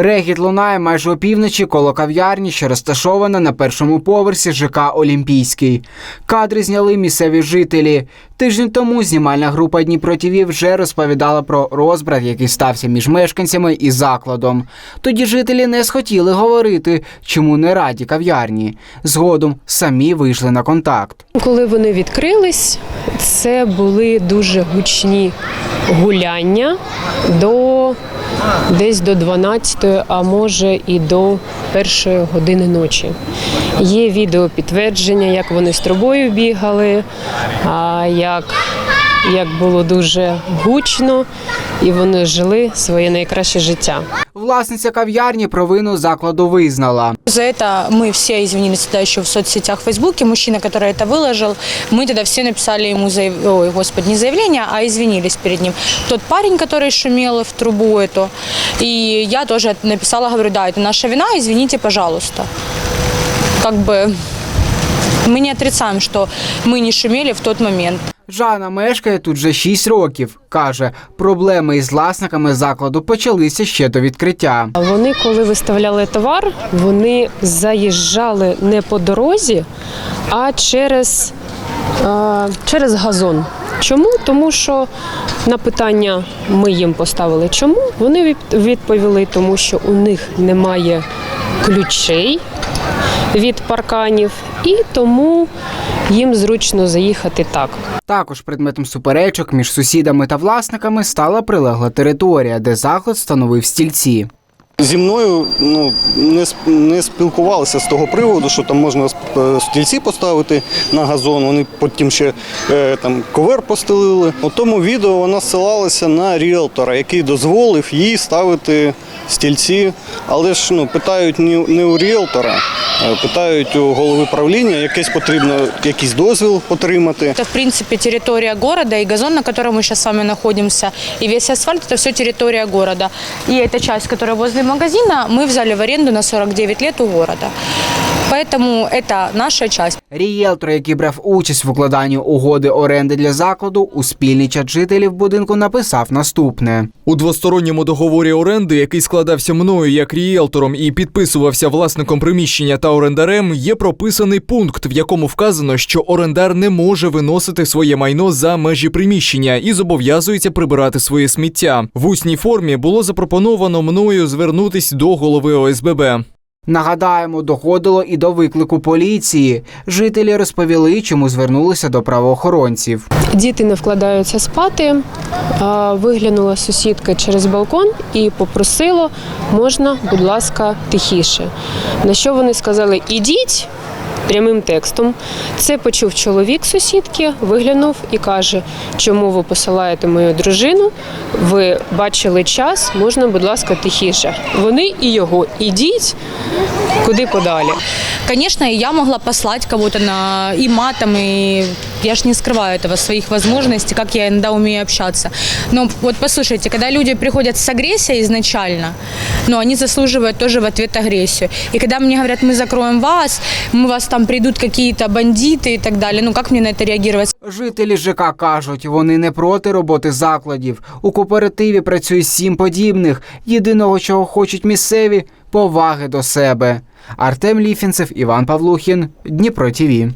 Регіт лунає майже опівночі коло кав'ярні, що розташована на першому поверсі ЖК Олімпійський. Кадри зняли місцеві жителі. Тиждень тому знімальна група Дніпро ТІВІ вже розповідала про розбрат, який стався між мешканцями і закладом. Тоді жителі не схотіли говорити, чому не раді кав'ярні. Згодом самі вийшли на контакт. Коли вони відкрились, це були дуже гучні гуляння до десь до 12, а може і до першої години ночі. Є відео підтвердження, як вони з трубою бігали, а як, як було дуже гучно, і вони жили своє найкраще життя. Власниця кав'ярні провину закладу визнала. За это мы все извинились тогда еще в соцсетях в Фейсбуке. Мужчина, который это выложил, мы тогда все написали ему, заяв... ой, господи, не заявление, а извинились перед ним. Тот парень, который шумел в трубу эту, и я тоже написала, говорю, да, это наша вина, извините, пожалуйста. Как бы мы не отрицаем, что мы не шумели в тот момент. Жанна мешкає тут вже 6 років. Каже, проблеми із власниками закладу почалися ще до відкриття. Вони, коли виставляли товар, вони заїжджали не по дорозі, а через, а, через газон. Чому? Тому що на питання ми їм поставили чому. Вони відповіли, тому що у них немає ключей від парканів, і тому їм зручно заїхати так. Також предметом суперечок між сусідами та власниками стала прилегла територія, де заклад встановив стільці. Зі мною ну, не, сп- не спілкувалися з того приводу, що там можна сп- стільці поставити на газон. Вони потім ще е, там ковер постелили. У тому відео вона ссилалася на ріелтора, який дозволив їй ставити стільці. Але ж ну, питають не, не у ріелтора, а питають у голови правління, якесь потрібно якийсь дозвіл отримати. Это, в принципе, территория города, и газон, на котором мы сейчас с вами находимся, и весь асфальт – это все территория города. И эта часть, которая возле магазина, мы взяли в аренду на 49 лет у города. Поэтому это наша часть. Рієлтор, який брав участь в укладанні угоди оренди для закладу, у спільний чат жителів будинку написав наступне. У двосторонньому договорі оренди, який складався мною як ріелтором і підписувався власником приміщення та орендарем, є прописаний пункт, в якому вказано, що орендар не може виносити своє майно за межі приміщення і зобов'язується прибирати своє сміття. В усній формі було запропоновано мною звернутись до голови ОСББ. Нагадаємо, доходило і до виклику поліції. Жителі розповіли, чому звернулися до правоохоронців. Діти не вкладаються спати. А, Виглянула сусідка через балкон і попросила, можна, будь ласка, тихіше. На що вони сказали Ідіть. Прямим текстом це почув чоловік сусідки, виглянув і каже, чому ви посилаєте мою дружину? Ви бачили час, можна, будь ласка, тихіше. Вони і його ідіть куди подалі. Конечно, я могла послать кого-то на и матом, и я ж не скрываю этого, своих возможностей, как я иногда умею общаться. Но вот послушайте, когда люди приходят с агрессией изначально, но они заслуживают тоже в ответ агрессию. И когда мне говорят, мы закроем вас, мы вас там придут какие-то бандиты и так далее, ну как мне на это реагировать? Жителі ЖК кажуть, вони не проти роботи закладів. У кооперативі працює сім подібних. Єдиного, чого хочуть місцеві поваги до себе. Артем Ліфінцев, Іван Павлухін, Дніпро ТІВІ.